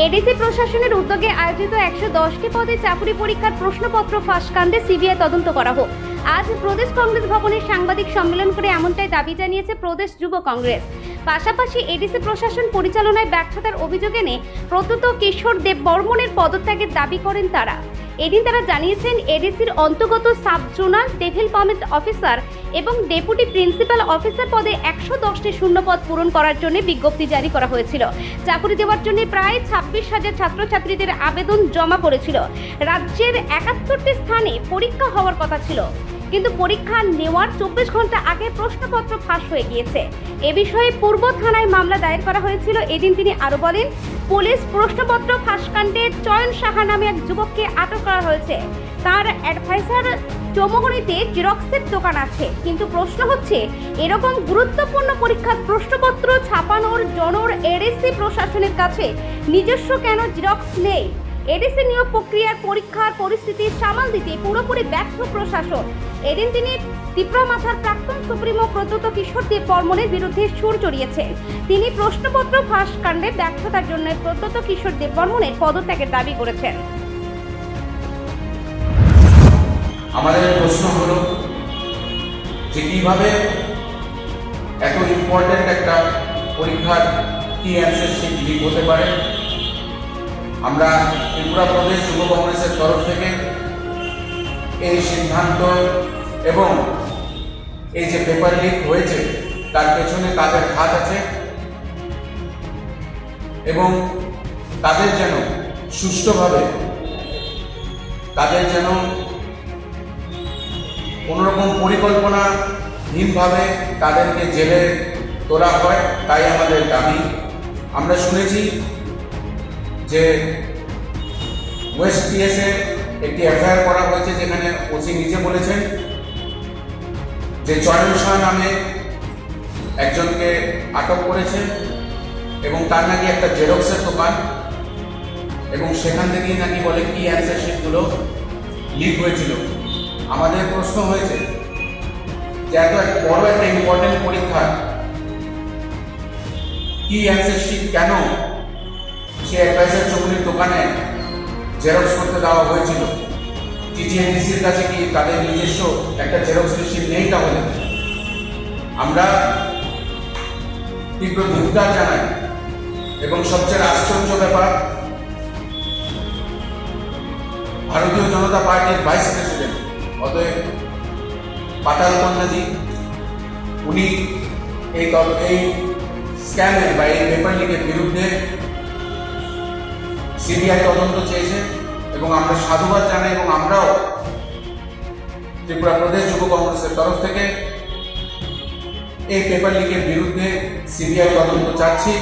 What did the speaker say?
ADC প্রশাসনের উদ্যোগে আয়োজিত একশো দশটি পদে চাকরি পরীক্ষার প্রশ্নপত্র ফাঁস কাণ্ডে সিবিআই তদন্ত করা হোক। আজ প্রদেশ কংগ্রেস ভবনে সাংবাদিক সম্মেলন করে এমনটাই দাবি জানিয়েছে প্রদেশ যুব কংগ্রেস। পাশাপাশি এডিসি প্রশাসন পরিচালনায় ব্যর্থতার অভিযোগ এনে প্রত্যুত কিশোর দেব বর্মনের পদত্যাগের দাবি করেন তারা। এদিন তারা জানিয়েছেন, এডিসির অন্তর্গত সাব ডেভেলপমেন্ট অফিসার এবং ডেপুটি প্রিন্সিপাল অফিসার পদে একশো দশটি শূন্যপদ পূরণ করার জন্য বিজ্ঞপ্তি জারি করা হয়েছিল। চাকরি দেওয়ার জন্য প্রায় ছাব্বিশ হাজার ছাত্রছাত্রীদের আবেদন জমা পড়েছিল। রাজ্যের একাত্তরটি স্থানে পরীক্ষা হওয়ার কথা ছিল। কিন্তু পরীক্ষা নেওয়ার চব্বিশ ঘণ্টা আগে প্রশ্নপত্র ফাঁস হয়ে গিয়েছে। এ বিষয়ে পূর্ব থানায় মামলা দায়ের করা হয়েছিল। এদিন তিনি আরও বলেন, পুলিশ প্রশ্নপত্র ফাঁসকাণ্ডে চয়ন সাহা নামে এক যুবককে আটক করা হয়েছে। তার অ্যাডভাইসার চৌমোহনীতে জেরক্সের দোকান আছে। কিন্তু প্রশ্ন হচ্ছে, এরকম গুরুত্বপূর্ণ পরীক্ষার প্রশ্নপত্র ছাপানোর জনর এডিসি প্রশাসনের কাছে নিজস্ব কেন জেরক্স নেই? এডিসি নিয়োগ প্রক্রিয়ার পরীক্ষার পরিস্থিতি সামাল দিতে পুরোপুরি ব্যর্থ প্রশাসন। এদিন তিনি ত্রিপুরা মাথার প্রাক্তন সুপ্রিমো প্রদ্যুত কিশোর দেব বর্মনের বিরুদ্ধে সুর চড়িয়েছেন তিনি প্রশ্নপত্র ফাঁস কাণ্ডে ব্যর্থতার জন্য প্রদ্যুত কিশোর দেব বর্মনের পদত্যাগের দাবি করেছেন। আমাদের প্রশ্ন হলো যে কীভাবে এত ইম্পর্ট্যান্ট একটা পরীক্ষার কি অ্যান্সার শিট লিক হতে পারে? আমরা ত্রিপুরা প্রদেশ যুব কংগ্রেসের তরফ থেকে এই সিদ্ধান্ত এবং এই যে পেপার লিক হয়েছে, তার পেছনে তাদের হাত আছে? এবং তাদের যেন সুষ্ঠুভাবে, তাদের যেন কোনোরকম পরিকল্পনাহীনভাবে তাদেরকে জেলে তোলা হয়, তাই আমাদের দাবি। আমরা শুনেছি যে ওয়েস্ট পিএসে একটি এফআইআর করা হয়েছে, যেখানে ওসি নিজে বলেছেন যে চয়ন শাহ নামে একজনকে আটক করেছে এবং তার নাকি একটা জেরক্সের দোকান এবং সেখান থেকেই নাকি বলে কি অ্যান্সার শিটগুলো লিক হয়েছিল। আমাদের প্রশ্ন হয়েছে যে এত এক বড় একটা ইম্পর্টেন্ট পরীক্ষা কি অ্যান্সার শিট কেন সে অ্যাডভাইসার চৌধুরীর দোকানে জেরক্স করতে দেওয়া হয়েছিল? টিটিএনডিসির কাছে কি তাদের নিজস্ব একটা জেরক্স মেশিন নেই তাহলে? আমরা তীব্র ধিক্কার জানাই এবং সবচেয়ে আশ্চর্য ব্যাপার, ভারতীয় জনতা পার্টির ভাইস অতএব পাতাল কন্যাজি উনি এই এই স্ক্যামের বা এই পেপার লিকের বিরুদ্ধে সিবিআই তদন্ত চেয়েছে এবং আমরা সাধুবাদ জানাই এবং আমরাও ত্রিপুরা প্রদেশ যুব কংগ্রেসের তরফ থেকে এই পেপার লিকের বিরুদ্ধে সিবিআই তদন্ত চাচ্ছি।